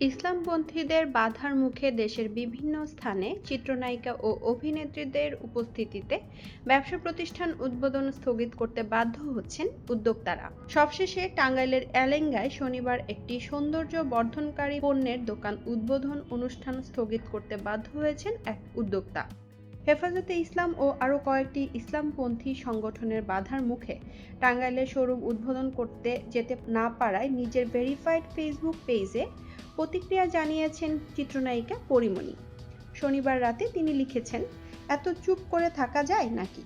ইসলামপন্থীদের বাধার মুখে দেশের বিভিন্ন স্থানে চিত্রনায়িকা ও অভিনেত্রীদের উপস্থিতিতে ব্যবসা প্রতিষ্ঠান উদ্বোধন স্থগিত করতে বাধ্য হচ্ছেন উদ্যোক্তারা। সবশেষে টাঙ্গাইলের এলেঙ্গায় শনিবার একটি সৌন্দর্য বর্ধনকারী পণ্যের দোকান উদ্বোধন অনুষ্ঠান স্থগিত করতে বাধ্য হয়েছেন এক উদ্যোক্তা। হেফাজতে ইসলাম ও আরও কয়েকটি ইসলামপন্থী সংগঠনের বাধার মুখে টাঙ্গাইলের শোরুম উদ্বোধন করতে যেতে না পারায় নিজের ভেরিফাইড ফেসবুক পেজে প্রতিক্রিয়া জানিয়েছেন চিত্রনায়িকা পরিমণি। শনিবার রাতে তিনি লিখেছেন, এত চুপ করে থাকা যায় নাকি?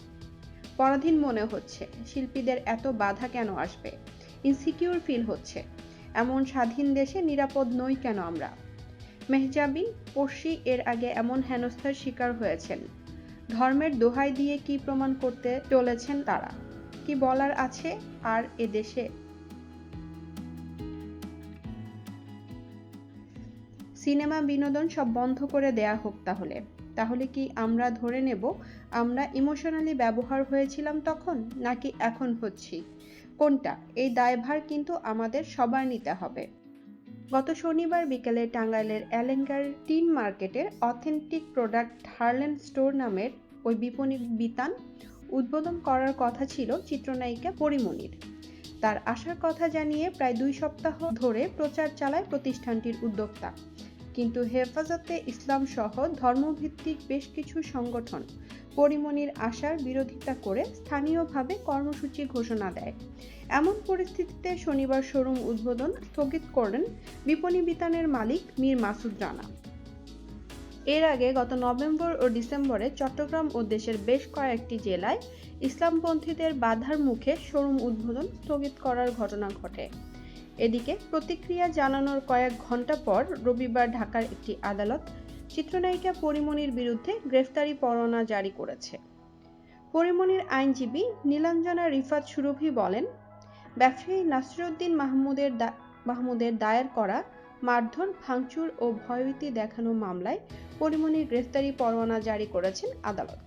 পরাধীন মনে হচ্ছে, শিল্পীদের এত বাধা কেন আসবে? ইনসিকিউর ফিল হচ্ছে, এমন স্বাধীন দেশে নিরাপদ নই কেন আমরা? মেহজাবিন পড়শি এর আগে এমন হেনস্থার শিকার হয়েছেন। ধর্মের দোহাই দিয়ে কি প্রমাণ করতে চলেছেন তারা? কি বলার আছে আর এদেশে? সিনেমা, বিনোদন সব বন্ধ করে দেয়া হোক তাহলে। তাহলে কি আমরা ধরে নেব, আমরা ইমোশনালি ব্যবহার হয়েছিলাম তখন, নাকি এখন হচ্ছি? কোনটা? এই দায়ভার কিন্তু আমাদের সবার নিতে হবে। গত শনিবার বিকেলে টাঙ্গাইলের এলেঙ্গার টিন মার্কেটের অথেন্টিক প্রোডাক্ট হার্লেন স্টোর নামের ওই বিপণী বিতান উদ্বোধন করার কথা ছিল চিত্রনায়িকা পরিমণির তার আসার কথা জানিয়ে প্রায় দুই সপ্তাহ ধরে প্রচার চালায় প্রতিষ্ঠানটির উদ্যোক্তা। কিন্তু হেফাজতে ইসলাম সহ ধর্মভিত্তিক বেশ কিছু সংগঠন পরিমণির আশার বিরোধিতা করে স্থানীয়ভাবে কর্মসূচি ঘোষণা দেয়। এমন পরিস্থিতিতে শনিবার শোরুম উদ্বোধন স্থগিত করেন বিপণী বিতানের মালিক মীর মাসুদ রানা। এর আগে গত নভেম্বর ও ডিসেম্বরে চট্টগ্রাম ও দেশের বেশ কয়েকটি জেলায় ইসলামপন্থীদের বাধার মুখে শোরুম উদ্বোধন স্থগিত করার ঘটনা ঘটে। এদিকে প্রতিক্রিয়া জানানোর কয়েক ঘণ্টা পর রবিবার ঢাকার একটি আদালত চিত্রনায়িকা পরিমণির বিরুদ্ধে গ্রেফতারি পরোয়ানা জারি করেছে। পরিমণির আইনজীবী নীলাঞ্জনা রিফাত সুরভি বলেন, ব্যবসায়ী নাসিরুদ্দিন মাহমুদের মাহমুদের দায়ের করা মারধর, ভাঙচুর ও ভয়ভীতি দেখানো মামলায় পরিমণির গ্রেফতারি পরোয়ানা জারি করেছেন আদালত।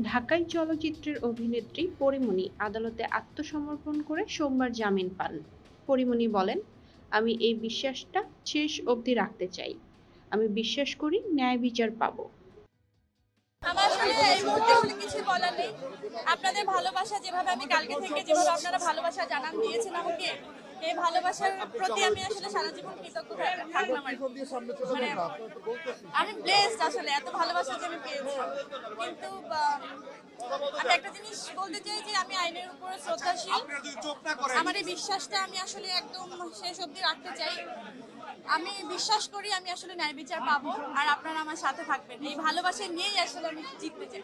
ঢাকাই চলচ্চিত্রের অভিনেত্রী পরিমণি আদালতে আত্মসমর্পণ করে সোমবার জামিন পান। পরিমণি বলেন, আমি এই বিশ্বাসটা শেষ অবধি রাখতে চাই। আমি বিশ্বাস করি ন্যায় বিচার পাবো। আমার আসলে এই মুহূর্তে আসলে কিছু বলার নেই। আপনাদের ভালোবাসা যেভাবে আমি কালকে থেকে যেভাবে আপনারা ভালোবাসা জানান দিয়েছেন আমাকে এই ভালোবাসার প্রতি আমি আসলে সারা জীবন কৃতজ্ঞ থাকলাম মানে আমি ব্লেসড আসলে এত ভালোবাসা যে আমি পেয়েছি। কিন্তু আমি একটা জিনিস বলতে চাই যে আমি আইনের উপরে শ্রদ্ধাশীল। আমার এই বিশ্বাসটা আমি আসলে একদম শেষ অবধি রাখতে চাই। আমি বিশ্বাস করি আমি আসলে ন্যায় বিচার পাবো আর আপনারা আমার সাথে থাকবেন। এই ভালোবাসা নিয়েই আসলে আমি জিততে চাই।